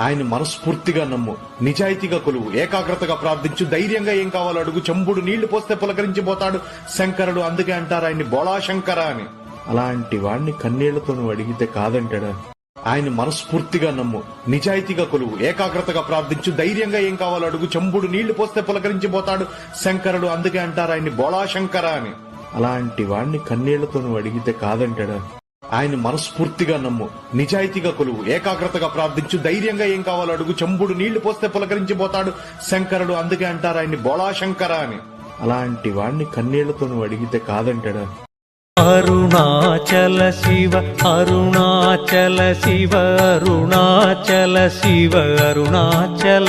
ఆయన మనస్ఫూర్తిగా నమ్ము నిజాయితీగా కొలువు ఏకాగ్రతగా ప్రార్థించు ధైర్యంగా ఏం కావాలో అడుగు చెంబుడు నీళ్ళు పోస్తే పులకరించిపోతాడు శంకరుడు అందుకే అంటారు ఆయన్ని బోళా శంకర అని. అలాంటి వాణ్ణి కన్నీళ్ళతో నువ్వు అడిగితే కాదంటాడా? ఆయన మనస్ఫూర్తిగా నమ్ము నిజాయితీగా కొలువు ఏకాగ్రతగా ప్రార్థించు ధైర్యంగా ఏం కావాలో అడుగు చెంబుడు నీళ్ళు పోస్తే పులకరించిపోతాడు శంకరుడు అందుకే అంటారు ఆయన్ని బోళా శంకర అని. అలాంటి వాణ్ణి కన్నీళ్ళతో నువ్వు అడిగితే కాదంటాడా? ఆయన మనస్ఫూర్తిగా నమ్ము. నిజాయితీగా కొలువు. ఏకాగ్రతగా ప్రార్థించు. ధైర్యంగా ఏం కావాలో అడుగు. చెంబుడు నీళ్ళు పోస్తే పులకరించిపోతాడు. శంకరుడు అందుకే అంటారు ఆయన్ని బోళా శంకర అని. అలాంటి వాణ్ణి కన్నీళ్ళతో నువ్వు అడిగితే కాదంటాడా? అరుణాచల శివ అరుణాచల శివ అరుణాచల శివ అరుణాచల